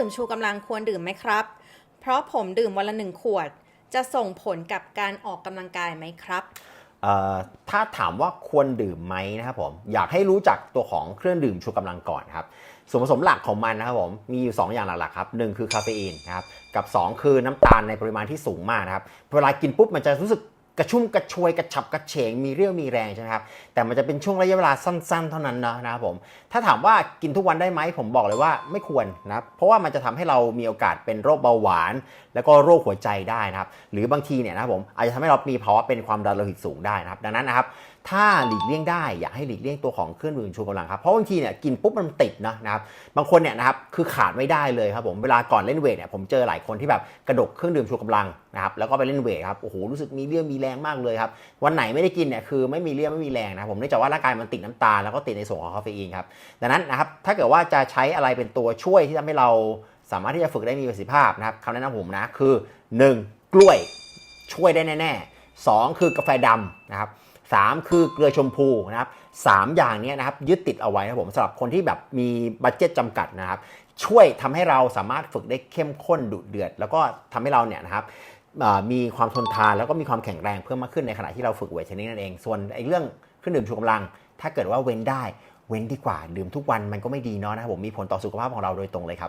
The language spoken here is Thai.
ดื่มชูกำลังควรดื่มไหมครับ เพราะผมดื่มวันละหนึ่งขวด จะส่งผลกับการออกกำลังกายไหมครับถ้าถามว่าควรดื่มไหมนะครับผมอยากให้รู้จักตัวของเครื่องดื่มชูกำลังก่อนครับส่วนผสมหลักของมันนะครับผมมีอยู่ 2 อย่างหลักๆครับหนึ่งคือคาเฟอีนนะครับกับ 2 คือน้ำตาลในปริมาณที่สูงมากนะครับเวลากินปุ๊บมันจะรู้สึก กระชุ่มกระชวยกระฉับกระเฉงมีเรี่ยวมีแรงใช่ไหมครับแต่มันจะเป็นช่วงระยะเวลาสั้นๆ เท่านั้นนะนะครับผมถ้าถามว่ากินทุกวันได้ไหมผมบอกเลยว่าไม่ควรนะเพราะว่ามันจะทำให้เรามีโอกาสเป็นโรคเบาหวาน แล้วก็โรคหัวใจได้นะครับหรือบางทีเนี่ยนะผมอาจจะทำให้เรามีภาวะเป็นความดันโลหิตสูงได้นะครับดังนั้นนะครับถ้าหลีกเลี่ยงได้อยากให้หลีกเลี่ยงตัวของเครื่องดื่มชูกำลังครับเพราะบางทีเนี่ยกินปุ๊บมันติดนะนะครับบางคนเนี่ยนะครับคือขาดไม่ได้เลยครับผมเวลาก่อนเล่นเวทเนี่ยผมเจอหลายคนที่แบบกระดกเครื่องดื่มชูกำลังนะครับแล้วก็ไปเล่นเวทครับโอ้โหรู้สึกมีเรี่ยวมีแรงมากเลยครับวันไหนไม่ได้กินเนี่ยคือไม่มีเรี่ยวไม่มีแรงนะผมเนื่องจากว่าร่างกายมันติดน้ำตาลแล้วก็ติดในส่วนของคาเฟอีนครับดังนั้นนะครับถ้าเกิดว่าจะใช้อะไรเป็นตัวช่วยที่ทำให้เราสามารถที่จะฝึกได้มีประสิทธิภาพนะครับคำแนะนำผมนะคือ 1. กล้วยช่วยได้แน่ๆ 2. คือกาแฟดำนะครับ สามคือเกลือชมพูนะครับสามอย่างนี้นะครับยึดติดเอาไว้ครับผมสำหรับคนที่แบบมีบัตเจ็ตจำกัดนะครับ ช่วยทำให้เราสามารถฝึกได้เข้มข้นดุเดือด แล้วก็ทำให้เราเนี่ยนะครับมีความทนทานแล้วก็มีความแข็งแรงเพิ่มมากขึ้นในขณะที่เราฝึกเวทเทรนนิ่งนั่นเอง ส่วนไอ้เรื่องเครื่องดื่มชูกำลัง ถ้าเกิดว่าเว้นได้เว้นดีกว่า ดื่มทุกวันมันก็ไม่ดีเนาะนะครับผมมีผลต่อสุขภาพของเราโดยตรงเลยครับ